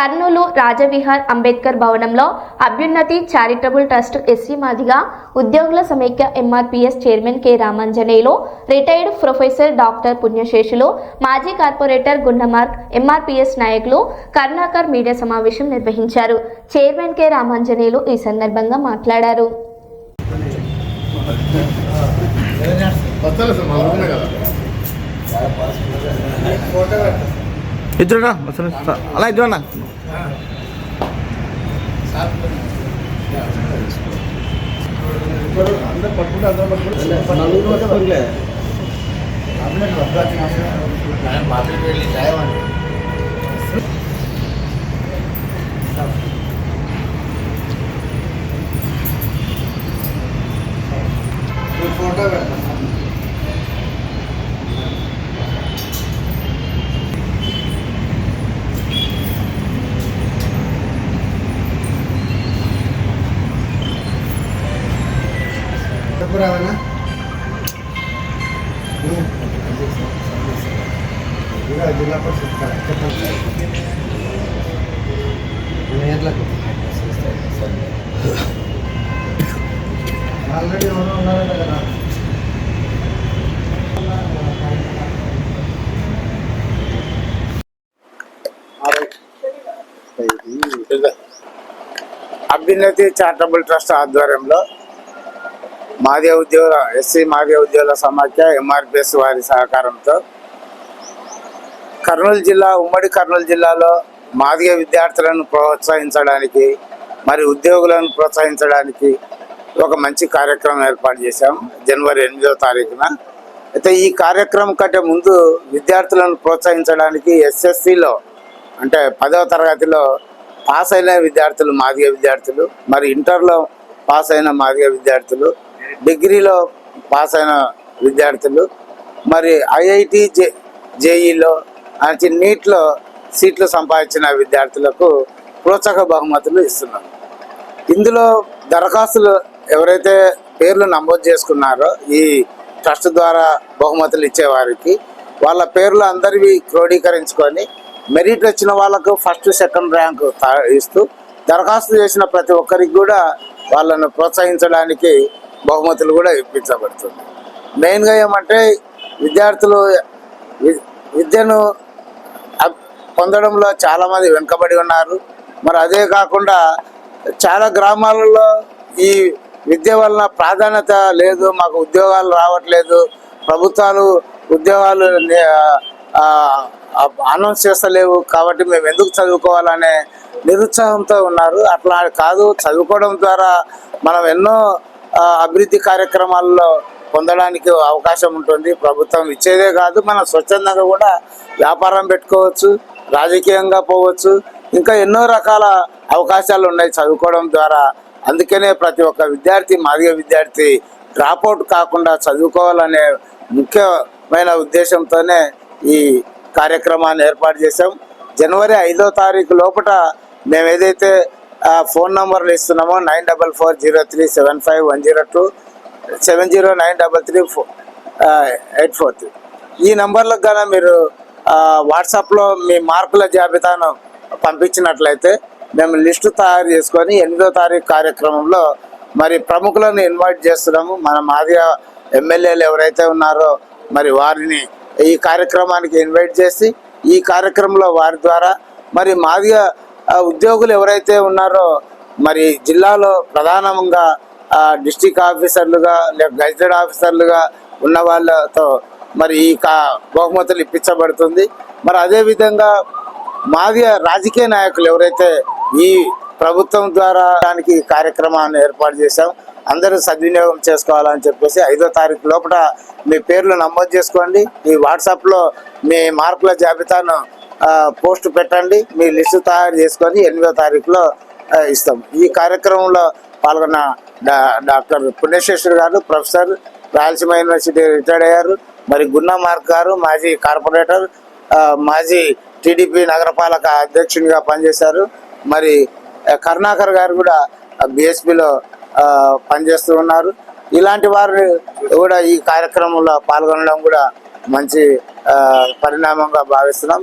కర్నూలు రాజవిహార్ అంబేద్కర్ భవనంలో అభ్యున్నతి charitable trust SC Madiga ఉద్యోగుల సమైక్య MRPS chairman K Ramanjaneyulu retired professor doctor Punyaseshulu మాజీ కార్పొరేటర్ గుండమార్క్ ఎంఆర్పీఎస్ నాయకులు కరుణాకర్ మీడియా సమావేశం నిర్వహించారు. చైర్మన్ కె రామాంజనేయులు ఈ సందర్భంగా మాట్లాడారు. కదా. ಇದ್ರಣ್ಣ ಅಲ್ಲ ಇದ್ರಣ್ಣ ಮಾತಾಡಿ జిల్లా పరిషత్. చెప్పండి. ఆల్రెడీ ఎవరో ఉన్నారంట కదా. అభ్యున్నతి చారిటబుల్ ట్రస్ట్ ఆధ్వర్యంలో మాదే ఉద్యోగుల ఎస్సీ మాదే ఉద్యోగుల సమాఖ్య ఎంఆర్పిఎస్ వారి సహకారంతో. కర్నూలు జిల్లా ఉమ్మడి కర్నూలు జిల్లాలో మాదిగ విద్యార్థులను ప్రోత్సహించడానికి మరి ఉద్యోగులను ప్రోత్సహించడానికి ఒక మంచి కార్యక్రమం ఏర్పాటు చేశాం జనవరి ఎనిమిదవ తారీఖున. అయితే ఈ కార్యక్రమం కంటే ముందు విద్యార్థులను ప్రోత్సహించడానికి ఎస్ఎస్సిలో అంటే పదవ తరగతిలో పాస్ అయిన విద్యార్థులు మాదిగ విద్యార్థులు మరి ఇంటర్లో పాస్ అయిన మాదిగ విద్యార్థులు డిగ్రీలో పాస్ అయిన విద్యార్థులు మరి ఐఐటి జే జేఈలో అంటే నీట్లో సీట్లు సంపాదించిన విద్యార్థులకు ప్రోత్సాహక బహుమతులు ఇస్తున్నాం. ఇందులో దరఖాస్తులు ఎవరైతే పేర్లు నమోదు చేసుకున్నారో ఈ ట్రస్ట్ ద్వారా బహుమతులు ఇచ్చేవారికి వాళ్ళ పేర్లు అందరివి క్రోడీకరించుకొని మెరిట్ వచ్చిన వాళ్ళకు ఫస్ట్ సెకండ్ ర్యాంక్ తా- ఇస్తూ దరఖాస్తు చేసిన ప్రతి ఒక్కరికి కూడా వాళ్ళను ప్రోత్సహించడానికి బహుమతులు కూడా ఇప్పించబడుతుంది. మెయిన్గా ఏమంటే విద్యార్థులు వి- విద్యను పొందడంలో చాలామంది వెనుకబడి ఉన్నారు. మరి అదే కాకుండా చాలా గ్రామాలలో ఈ విద్య వలన ప్రాధాన్యత లేదు మాకు ఉద్యోగాలు రావట్లేదు. ప్రభుత్వాలు ఉద్యోగాలు అనౌన్స్ చేస్తలేవు కాబట్టి మేము ఎందుకు చదువుకోవాలనే నిరుత్సాహంతో ఉన్నారు. అట్లా కాదు చదువుకోవడం ద్వారా మనం ఎన్నో అభివృద్ధి కార్యక్రమాల్లో పొందడానికి అవకాశం ఉంటుంది. ప్రభుత్వం ఇచ్చేదే కాదు మనం స్వచ్ఛందంగా కూడా వ్యాపారం పెట్టుకోవచ్చు రాజకీయంగా పోవచ్చు. ఇంకా ఎన్నో రకాల అవకాశాలు ఉన్నాయి చదువుకోవడం ద్వారా. అందుకనే ప్రతి ఒక్క విద్యార్థి మాదిగ విద్యార్థి డ్రాప్ అవుట్ కాకుండా చదువుకోవాలనే ముఖ్యమైన ఉద్దేశంతోనే ఈ కార్యక్రమాన్ని ఏర్పాటు చేశాం. జనవరి ఐదో తారీఖు లోపల మేము ఏదైతే ఫోన్ నంబర్లు ఇస్తున్నాము. Nine double four zero three seven five one zero two seven zero nine double three four eight four three. ఈ నంబర్లకు గాన మీరు వాట్సాప్లో మీ మార్కుల జాబితాను పంపించినట్లయితే మేము లిస్టు తయారు చేసుకొని ఎనిమిదో తారీఖు కార్యక్రమంలో మరి ప్రముఖులను ఇన్వైట్ చేస్తున్నాము. మన మాదిగ ఎమ్మెల్యేలు ఎవరైతే ఉన్నారో మరి వారిని ఈ కార్యక్రమానికి ఇన్వైట్ చేసి ఈ కార్యక్రమంలో వారి ద్వారా మరి మాదిగా ఉద్యోగులు ఎవరైతే ఉన్నారో మరి జిల్లాలో ప్రధానంగా డిస్టిక్ ఆఫీసర్లుగా లేక గజెటెడ్ ఆఫీసర్లుగా ఉన్న వాళ్ళతో మరి ఈ కా బహుమతులు ఇప్పించబడుతుంది. మరి అదేవిధంగా మాది రాజకీయ నాయకులు ఎవరైతే ఈ ప్రభుత్వం ద్వారా దానికి కార్యక్రమాన్ని ఏర్పాటు చేశాం అందరూ సద్వినియోగం చేసుకోవాలని చెప్పేసి ఐదో తారీఖు లోపల మీ పేర్లు నమోదు చేసుకోండి. ఈ వాట్సాప్లో మీ మార్కుల జాబితాను పోస్ట్ పెట్టండి మీ లిస్టు తయారు చేసుకొని ఎనిమిదో తారీఖులో ఇస్తాం. ఈ కార్యక్రమంలో పాల్గొన్న డా డాక్టర్ పుణ్యశేషుడు గారు ప్రొఫెసర్ రాయలసీమ యూనివర్సిటీ రిటైర్డ్ అయ్యారు. మరి గున్నా మార్క్ గారు మాజీ కార్పొరేటర్ మాజీ టీడీపీ నగరపాలక అధ్యక్షునిగా పనిచేశారు. మరి కరుణాకర్ గారు కూడా బిఎస్పిలో పనిచేస్తూ ఉన్నారు. ఇలాంటి వారు కూడా ఈ కార్యక్రమంలో పాల్గొనడం కూడా మంచి పరిణామంగా భావిస్తున్నాం.